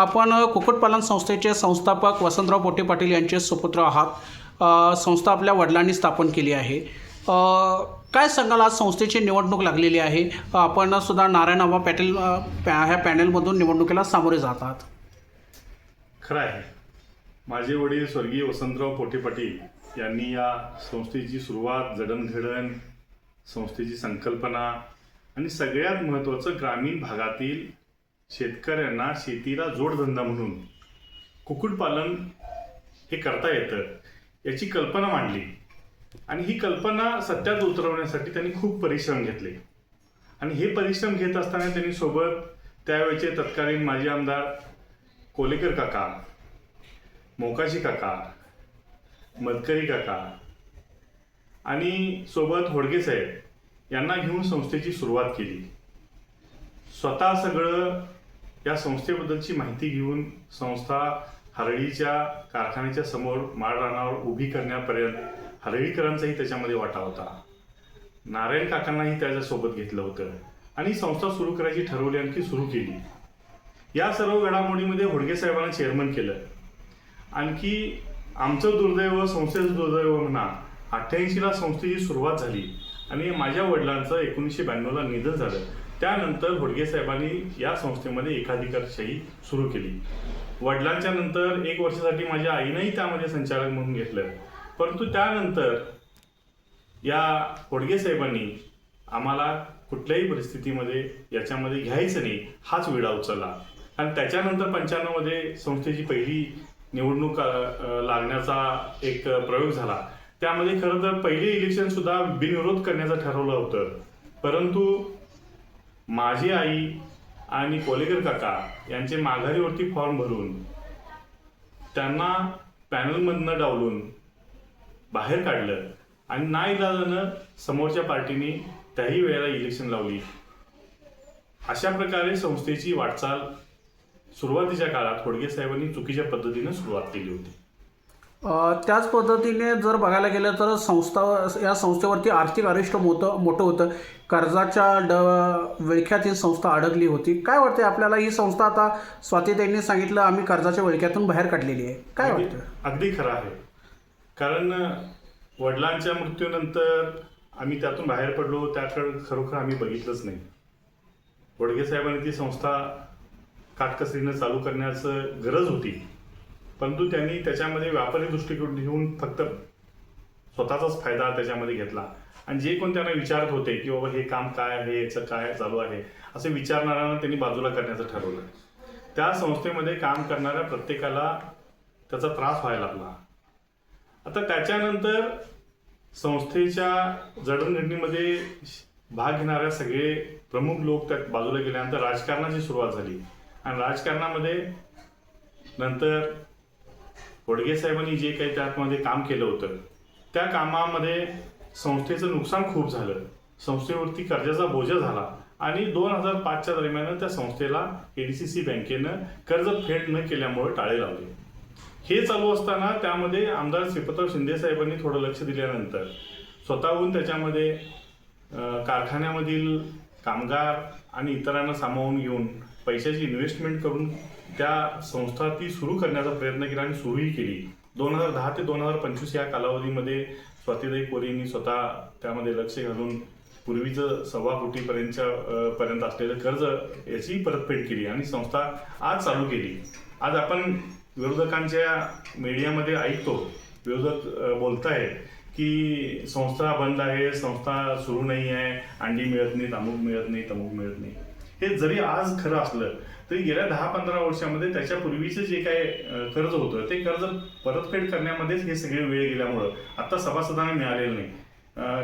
आपण कुक्कुटपालन संस्थेचे संस्थापक वसंतराव पोटे पाटील यांचे सुपुत्र आहात. संस्था आपल्या वडिलांनी स्थापन केली आहे. काय सांगाल? आज संस्थेची निवडणूक लागलेली आहे. आपण सुद्धा नारायण आबा पॅटेल पॅ- ह्या पॅनेलमधून निवडणुकीला सामोरे जातात खरं आहे. माझे वडील स्वर्गीय वसंतराव पोटे पाटील यांनी या संस्थेची सुरुवात जडणघडण संस्थेची संकल्पना आणि सगळ्यात महत्त्वाचं ग्रामीण भागातील शेतकऱ्यांना शेतीला जोडधंदा म्हणून कुक्कुटपालन हे करता येतं याची कल्पना मांडली. आणि ही कल्पना सत्यात उतरवण्यासाठी त्यांनी खूप परिश्रम घेतले. आणि हे परिश्रम घेत असताना त्यांनी सोबत त्यावेळेचे तत्कालीन माजी आमदार कोलेकर काका मोकाशी काका मतकरी काका आणि सोबत होडगे साहेब यांना घेऊन संस्थेची सुरुवात केली. स्वतः सगळं या संस्थेबद्दलची माहिती घेऊन संस्था हरळीच्या कारखान्याच्या समोर माळरानावर उभी करण्यापर्यंत हरळीकरांचाही त्याच्यामध्ये वाटा होता. नारायण काकांनाही त्याच्यासोबत घेतलं होतं आणि संस्था सुरू करायची ठरवली आणखी सुरू केली. या सर्व घडामोडीमध्ये होडगे साहेबांना चेअरमन केलं. आणखी आमचं दुर्दैव संस्थेचं दुर्दैव म्हणा अठ्ठ्याऐंशीला संस्थेची सुरुवात झाली आणि माझ्या वडिलांचं एकोणीसशे ब्याण्णवला निधन झालं. त्यानंतर होडगे साहेबांनी या संस्थेमध्ये एकाधिकारशाही सुरू केली. वडिलांच्या नंतर एक वर्षासाठी माझ्या आईनंही त्यामध्ये संचालक म्हणून घेतलं. परंतु त्यानंतर या होडगे साहेबांनी आम्हाला कुठल्याही परिस्थितीमध्ये याच्यामध्ये घ्यायचं नाही हाच विडा उचलला. आणि त्याच्यानंतर पंच्याण्णवमध्ये संस्थेची पहिली निवडणूक लागण्याचा एक प्रयोग झाला. त्यामध्ये खरं तर पहिले इलेक्शनसुद्धा बिनविरोध करण्याचं ठरवलं होतं. परंतु माझी आई आणि कोलेकर काका यांचे माघारीवरती फॉर्म भरून त्यांना पॅनलमधनं डावलून बाहेर काढलं आणि नाईलाजानं समोरच्या पार्टीने त्याही वेळेला इलेक्शन लावली. अशा प्रकारे संस्थेची वाटचाल सुरुवातीच्या काळात होडगे साहेबांनी चुकीच्या पद्धतीनं सुरुवात केली होती. त्याच पद्धतीने जर बघायला गेलं तर संस्था या संस्थेवरती आर्थिक अरिष्ट मोठं मोठं होतं. कर्जाच्या ड विळख्यात ही संस्था अडकली होती. काय वाटते आपल्याला? ही संस्था आता स्वातीताईंनी सांगितलं आम्ही कर्जाच्या विळख्यातून बाहेर काढलेली आहे. काय वाटतं अगदी खरं आहे. कारण वडिलांच्या मृत्यूनंतर आम्ही त्यातून बाहेर पडलो. त्याकडे खरोखर आम्ही बघितलंच नाही. वडगे साहेबांनी ती संस्था काटकसरीनं चालू करण्याचं गरज होती. परंतु त्यांनी त्याच्यामध्ये व्यापारी दृष्टिकोन घेऊन फक्त स्वतःचाच फायदा त्याच्यामध्ये घेतला. आणि जे कोण त्यांना विचारत होते की बाबा हे काम काय आहे याचं काय चालू आहे असे विचारणाऱ्यांना त्यांनी बाजूला करण्याचं ठरवलं. त्या संस्थेमध्ये काम करणाऱ्या प्रत्येकाला त्याचा त्रास व्हायला लागला. आता त्याच्यानंतर संस्थेच्या जडणघडणीमध्ये भाग घेणाऱ्या सगळे प्रमुख लोक त्या बाजूला गेल्यानंतर राजकारणाची सुरुवात झाली. आणि राजकारणामध्ये नंतर वडगे साहेबांनी जे काही त्यामध्ये काम केलं होतं त्या कामामध्ये संस्थेचं नुकसान खूप झालं. संस्थेवरती कर्जाचा बोजा झाला आणि दोन हजार पाचच्या दरम्यान त्या संस्थेला एडीसीसी बँकेनं कर्ज फेड न केल्यामुळे टाळे लावले. हे चालू असताना त्यामध्ये आमदार श्रीपतराव शिंदे साहेबांनी थोडं लक्ष दिल्यानंतर स्वतःहून त्याच्यामध्ये कारखान्यामधील कामगार आणि इतरांना सामावून घेऊन पैशाची इन्व्हेस्टमेंट करून त्या संस्था ती सुरू करण्याचा प्रयत्न केला आणि सुरूही केली. दोन हजार दहा ते दोन हजार पंचवीस या कालावधीमध्ये स्वातीदाई कोरेंनी स्वतः त्यामध्ये लक्ष घालून पूर्वीचं सव्वा कोटीपर्यंतच्या पर्यंत असलेलं कर्ज याची परतफेड केली आणि संस्था आज चालू केली. आज आपण विरोधकांच्या मीडियामध्ये ऐकतो विरोधक बोलताय बोलतायत की संस्था बंद आहे संस्था सुरू नाही आहे अंडी मिळत नाही अमुक मिळत नाही तमुक मिळत नाही हे जरी आज खरं असलं तरी गेल्या दहा पंधरा वर्षामध्ये त्याच्यापूर्वीचं जे काय कर्ज होतं ते कर्ज परतफेड करण्यामध्येच हे सगळे वेळ गेल्यामुळं आता सभासदांना मिळालेलं नाही.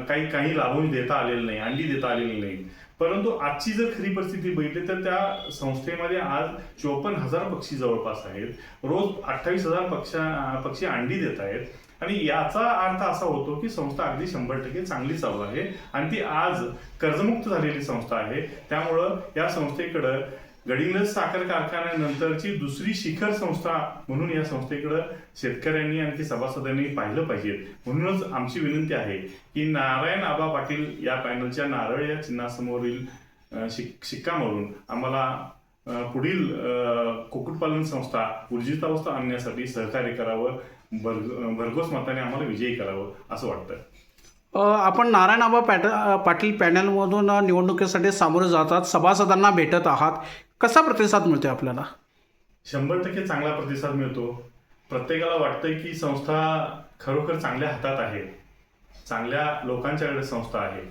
काही काही लाभून देता आलेलं नाही अंडी देता आलेली नाही. परंतु आजची जर खरी परिस्थिती बघितली तर त्या संस्थेमध्ये आज चोपन्न हजार पक्षी जवळपास आहेत. रोज अठ्ठावीस हजार पक्षा पक्षी अंडी देत आहेत. आणि याचा अर्थ असा होतो की संस्था अगदी शंभर टक्के चांगली चालू आहे. आणि ती आज कर्जमुक्त झालेली संस्था आहे. त्यामुळं या संस्थेकडं गडिंग्लज साखर कारखान्यानंतरची दुसरी शिखर संस्था म्हणून या संस्थेकडं शेतकऱ्यांनी आणखी सभासदांनी पाहिलं पाहिजे. म्हणूनच आमची विनंती आहे की नारायण आबा पाटील या पॅनलच्या नारळ या चिन्हासमोरील शिक शिक्का मारून आम्हाला पुढील कुक्कुटपालन संस्था ऊर्जितावस्था आणण्यासाठी सहकार्य करावं भर भरघोस मताने आम्हाला विजयी करावं असं वाटतं आपण नारायण आबा पॅट पाटील पॅनलमधून निवडणुकीसाठी सामोरे जातात सभासदांना भेटत आहात. कसा प्रतिसाद मिळतोय आपल्याला? शंभर टक्के चांगला प्रतिसाद मिळतो. प्रत्येकाला वाटतंय की संस्था खरोखर चांगल्या हातात आहे. चांगल्या लोकांच्याकडे संस्था आहे.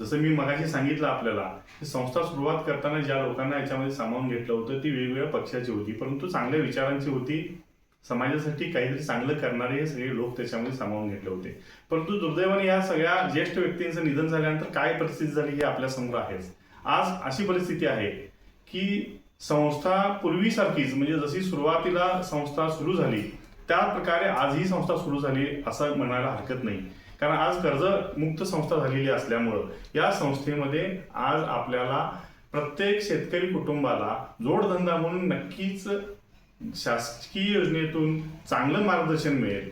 जसं मी मगाशी सांगितलं आपल्याला की संस्था सुरुवात करताना ज्या लोकांना याच्यामध्ये सामावून घेतलं होतं ती वेगवेगळ्या पक्षाची होती. परंतु चांगल्या विचारांची होती. समाजासाठी काहीतरी चांगलं करणारे हे सगळे लोक त्याच्यामध्ये सामावून घेतले होते. परंतु दुर्दैवाने या सगळ्या ज्येष्ठ व्यक्तींचं निधन झाल्यानंतर काय परिस्थिती झाली हे आपल्यासमोर आहेच. आज अशी परिस्थिती आहे की संस्था पूर्वीसारखीच म्हणजे जशी सुरुवातीला संस्था सुरू झाली त्या प्रकारे आजही संस्था सुरू झाली असं म्हणायला हरकत नाही. कारण आज कर्जमुक्त संस्था झालेली असल्यामुळं या संस्थेमध्ये आज आपल्याला प्रत्येक शेतकरी कुटुंबाला जोडधंदा म्हणून नक्कीच शासकीय योजनेतून चांगलं मार्गदर्शन मिळेल.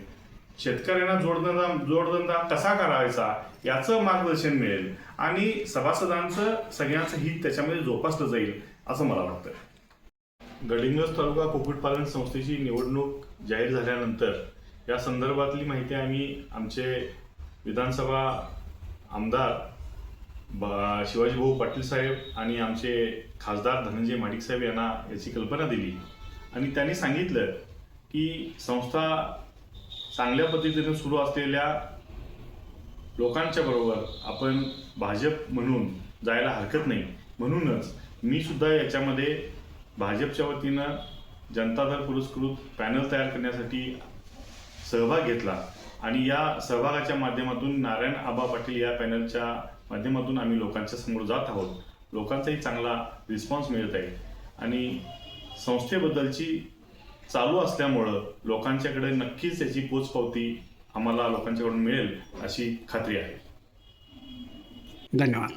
शेतकऱ्यांना जोडधंदा जोडधंदा कसा करायचा याचं मार्गदर्शन मिळेल आणि सभासदांचं सगळ्यांचं हित त्याच्यामध्ये जोपासलं जाईल असं मला वाटतं. गडिंगज तालुका कुक्कुटपालन संस्थेची निवडणूक जाहीर झाल्यानंतर या संदर्भातली माहिती आम्ही आमचे विधानसभा आमदार बा शिवाजी भाऊ पाटील साहेब आणि आमचे खासदार धनंजय माडिक साहेब यांना याची कल्पना दिली. आणि त्यांनी सांगितलं की संस्था चांगल्या पद्धतीने सुरू असलेल्या लोकांच्या बरोबर आपण भाजप म्हणून जायला हरकत नाही. म्हणूनच मी सुद्धा याच्यामध्ये भाजपच्या वतीनं जनता दल पुरस्कृत पॅनल तयार करण्यासाठी सहभाग घेतला. आणि या सहभागाच्या माध्यमातून नारायण आबा पाटील या पॅनलच्या माध्यमातून आम्ही लोकांच्या समोर जात आहोत. लोकांचाही चांगला रिस्पॉन्स मिळत आहे. आणि संस्थेबद्दलची चालू असल्यामुळं लोकांच्याकडे नक्कीच याची पोचपावती आम्हाला लोकांच्याकडून मिळेल अशी खात्री आहे. धन्यवाद.